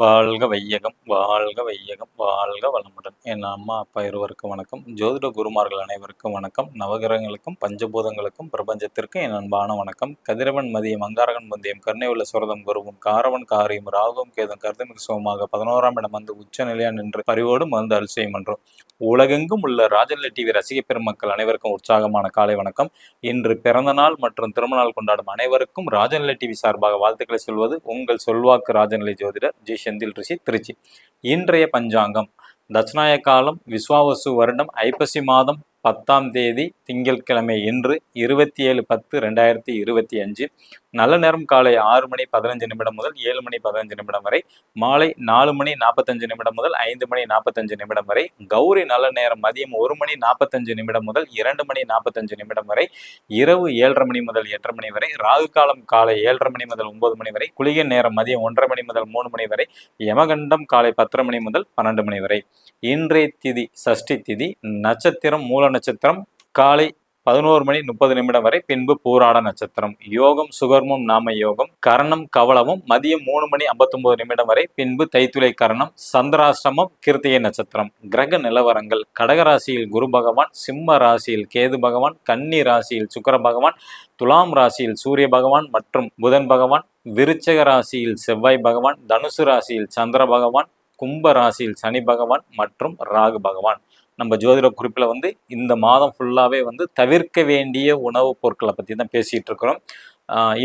வாழ்க வையகம் வாழ்க வையகம் வாழ்க வளமுடன். என் அம்மா அப்பா இருவருக்கும் வணக்கம். ஜோதிட குருமார்கள் அனைவருக்கும் வணக்கம். நவகிரகங்களுக்கும் பஞ்சபூதங்களுக்கும் பிரபஞ்சத்திற்கும் என் அன்பான வணக்கம். கதிரவன் மதியம் அங்காரகன் முந்தியம் கருணை உள்ள சுரதம் குருவும் காரவன் காரியம் ராகும் கேதும் கருதமிக சோமாக பதினோராம் இடம் வந்து உச்ச நிலையா நின்று பரிவோடு மருந்து அரிசியம் என்றும் உலகெங்கும் உள்ள ராஜல்ல டிவி ரசிக பெருமக்கள் அனைவருக்கும் உற்சாகமான காலை வணக்கம். இன்று பிறந்த நாள் மற்றும் திருமண நாள் கொண்டாடும் அனைவருக்கும் ராஜநிலை டிவி சார்பாக வாழ்த்துக்களை சொல்வது உங்கள் சொல்வாக்கு ராஜநிலை ஜோதிடர் ஜி. செந்தில் ரிஷி திருச்சி. இன்றைய பஞ்சாங்கம். தட்சிணாய காலம் விஸ்வாவசு வருடம் ஐப்பசி மாதம் பத்தாம் தேதி திங்கட்கிழமை இன்று இருபத்தி ஏழு பத்து ரெண்டாயிரத்தி இருபத்தி அஞ்சு. நல்ல நேரம் காலை ஆறு மணி பதினஞ்சு நிமிடம் முதல் ஏழு மணி பதினஞ்சு நிமிடம் வரை மாலை நாலு மணி நாற்பத்தஞ்சு நிமிடம் முதல் ஐந்து மணி நாற்பத்தஞ்சு நிமிடம் வரை கௌரி நல்ல நேரம் மதியம் ஒரு மணி நாற்பத்தஞ்சு நிமிடம் முதல் இரண்டு மணி நாற்பத்தஞ்சு நிமிடம் வரை இரவு ஏழரை மணி முதல் எட்டரை மணி வரை ராகு காலம் காலை ஏழரை மணி முதல் ஒன்பது மணி வரை குளிகை நேரம் மதியம் ஒன்றரை மணி முதல் மூணு மணி வரை யமகண்டம் காலை பத்தரை மணி முதல் பன்னெண்டு மணி வரை. இன்றைய திதி சஷ்டி திதி நட்சத்திரம் மூல நட்சத்திரம் காலை பதினோரு மணி முப்பது நிமிடம் வரை பின்பு பூராட நட்சத்திரம். யோகம் சுகர்மம் நாம யோகம் கரணம் கவலமும் மதியம் மூணு மணி ஐம்பத்தொன்பது நிமிடம் வரை பின்பு தைத்துளை கரணம் சந்திராசிரமம் கிருத்திகை நட்சத்திரம். கிரக நிலவரங்கள் கடகராசியில் குரு பகவான் சிம்ம ராசியில் கேது பகவான் கன்னி ராசியில் சுக்கர பகவான் துலாம் ராசியில் சூரிய பகவான் மற்றும் புதன் பகவான் விருச்சக ராசியில் செவ்வாய் பகவான் தனுசு ராசியில் சந்திர பகவான் கும்ப ராசியில் சனி பகவான் மற்றும் ராகு பகவான். நம்ம ஜோதிட குறிப்பில் வந்து இந்த மாதம் ஃபுல்லாகவே வந்து தவிர்க்க வேண்டிய உணவுப் பொருட்களை பற்றி தான் பேசிகிட்டு இருக்கிறோம்.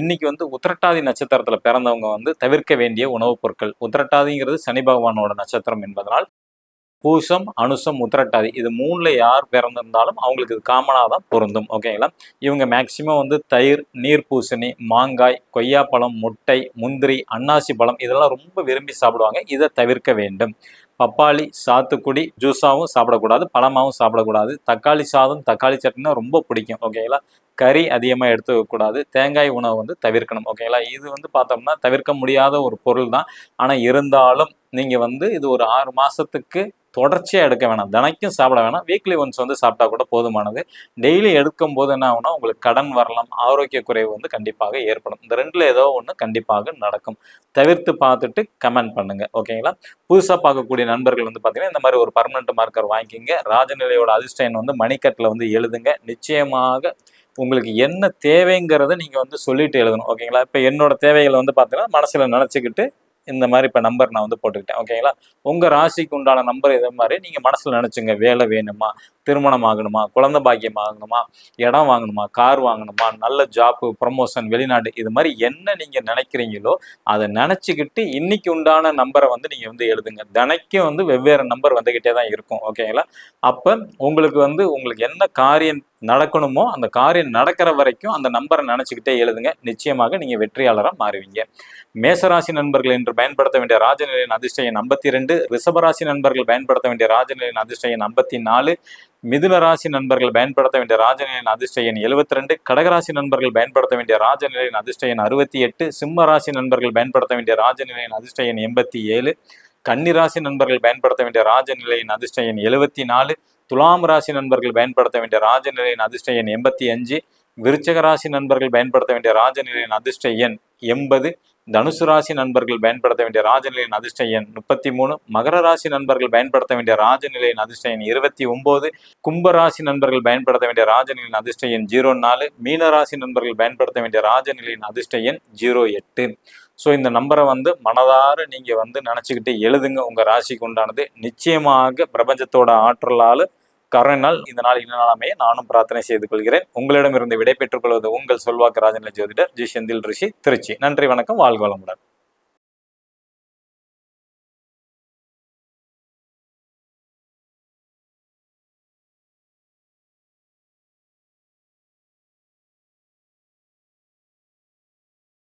இன்னைக்கு வந்து உத்திரட்டாதி நட்சத்திரத்தில் பிறந்தவங்க வந்து தவிர்க்க வேண்டிய உணவுப் பொருட்கள். உத்திரட்டாதிங்கிறது சனி பகவானோட நட்சத்திரம் என்பதனால் பூசம் அனுசம் உத்திரட்டாதி இது மூணில் யார் பிறந்திருந்தாலும் அவங்களுக்கு இது காமனாக தான் பொருந்தும். ஓகேங்களா இவங்க மேக்சிமம் வந்து தயிர் நீர் பூசணி மாங்காய் கொய்யாப்பழம் முட்டை முந்திரி அன்னாசி பழம் இதெல்லாம் ரொம்ப விரும்பி சாப்பிடுவாங்க. இதை தவிர்க்க வேண்டும். பப்பாளி சாத்துக்குடி ஜூஸாகவும் சாப்பிடக்கூடாது பழமாகவும் சாப்பிடக்கூடாது. தக்காளி சாதம் தக்காளி சட்னினா ரொம்ப பிடிக்கும் ஓகேங்களா? கறி அதிகமாக எடுத்துக்கக்கூடாது. தேங்காய் உணவு வந்து தவிர்க்கணும் ஓகேங்களா? இது வந்து பார்த்தோம்னா தவிர்க்க முடியாத ஒரு பொருள் தான் ஆனால் இருந்தாலும் நீங்கள் வந்து இது ஒரு ஆறு மாதத்துக்கு தொடர்ச்சியாக எடுக்க வேணாம். தினைக்கும் சாப்பிட வேணாம். வீக்லி ஒன்ஸ் வந்து சாப்பிட்டா கூட போதுமானது. டெய்லி எடுக்கும் போது என்ன ஆகுனா உங்களுக்கு கடன் வரலாம் ஆரோக்கிய குறைவு வந்து கண்டிப்பாக ஏற்படும். இந்த ரெண்டில் ஏதோ ஒன்று கண்டிப்பாக நடக்கும். தவிர்த்து பார்த்துட்டு கமெண்ட் பண்ணுங்க. ஓகேங்களா புதுசாக பார்க்கக்கூடிய நண்பர்கள் வந்து பார்த்தீங்கன்னா இந்த மாதிரி ஒரு பர்மனெண்ட் மார்க்கர் வாங்கிக்கிங்க. ராஜநிலையோட அதிர்ஷ்டன் வந்து மணிக்கட்டில் வந்து எழுதுங்க. நிச்சயமாக உங்களுக்கு என்ன தேவைங்கிறத நீங்கள் வந்து சொல்லிட்டு எழுதணும். ஓகேங்களா இப்போ என்னோட தேவைகளை வந்து பார்த்தீங்கன்னா மனசில் நினச்சிக்கிட்டு இந்த மாதிரி இப்போ நம்பர் நான் வந்து போட்டுக்கிட்டேன். ஓகேங்களா உங்கள் ராசிக்கு உண்டான நம்பர் இதை மாதிரி நீங்கள் மனசில் நினச்சிங்க. வேலை வேணுமா? திருமணம் ஆகணுமா குழந்தை பாக்கியம் ஆகணுமா இடம் வாங்கணுமா? கார் வாங்கணுமா? நல்ல ஜாப்பு ப்ரமோஷன் வெளிநாடு இது மாதிரி என்ன நீங்கள் நினைக்கிறீங்களோ அதை நினச்சிக்கிட்டு இன்னைக்கு உண்டான நம்பரை வந்து நீங்கள் வந்து எழுதுங்க. தினைக்கும் வந்து வெவ்வேறு நம்பர் வந்துக்கிட்டே தான் இருக்கும். ஓகேங்களா அப்போ உங்களுக்கு வந்து உங்களுக்கு என்ன காரியம் நடக்கணுமோ அந்த காரியம் நடக்கிற வரைக்கும் அந்த நம்பரை நினச்சிக்கிட்டே எழுதுங்க. நிச்சயமாக நீங்கள் வெற்றியாளராக மாறுவீங்க. மேசராசி நண்பர்கள் என்று பயன்படுத்த வேண்டிய ராஜநிலையின் அதிர்ஷ்ட எண் ஐம்பத்தி ரெண்டு ரிஷபராசி நண்பர்கள் பயன்படுத்த வேண்டிய ராஜநிலையின் அதிர்ஷ்ட எண் ஐம்பத்தி நாலு மிதுன ராசி நண்பர்கள் பயன்படுத்த வேண்டிய ராஜநிலையின் அதிர்ஷ்ட எண் எழுபத்தி ரெண்டு கடகராசி நண்பர்கள் பயன்படுத்த வேண்டிய ராஜநிலையின் அதிர்ஷ்ட எண் அறுபத்தி எட்டு சிம்ம ராசி நண்பர்கள் பயன்படுத்த வேண்டிய ராஜநிலையின் அதிர்ஷ்ட எண் எண்பத்தி ஏழு கன்னிராசி நண்பர்கள் பயன்படுத்த வேண்டிய ராஜநிலையின் அதிர்ஷ்ட எண் எழுபத்தி நாலு துலாம் ராசி நண்பர்கள் பயன்படுத்த வேண்டிய ராஜநிலையின் அதிர்ஷ்ட எண் எண்பத்தி அஞ்சு விருச்சக ராசி நண்பர்கள் பயன்படுத்த வேண்டிய ராஜநிலையின் அதிர்ஷ்ட எண் எண்பது தனுசு ராசி நண்பர்கள் பயன்படுத்த வேண்டிய ராஜநிலையின் அதிர்ஷ்ட எண் முப்பத்தி மூணு. மகர ராசி நண்பர்கள் பயன்படுத்த வேண்டிய ராஜநிலையின் அதிர்ஷ்ட எண் இருபத்தி ஒன்பது கும்ப ராசி நண்பர்கள் பயன்படுத்த வேண்டிய ராஜநிலையின் அதிர்ஷ்ட எண் ஜீரோ நாலு. மீன ராசி நண்பர்கள் பயன்படுத்த வேண்டிய ராஜநிலையின் அதிர்ஷ்ட எண் ஜீரோ எட்டு. ஸோ இந்த நம்பரை வந்து மனதார நீங்கள் வந்து நினச்சிக்கிட்டு எழுதுங்க. உங்கள் ராசிக்கு உண்டானது. நிச்சயமாக பிரபஞ்சத்தோட ஆற்றலால் கருணால் இந்த நாள் இந்த நானும் பிரார்த்தனை செய்து கொள்கிறேன். உங்களிடமிருந்து விடை பெற்றுக் கொள்வது உங்கள் சொல்வாக்கு ராஜநிலை ஜோதிடர் ஜி செந்தில் ரிஷி திருச்சி. நன்றி வணக்கம் வாழ்க வளமுடன்.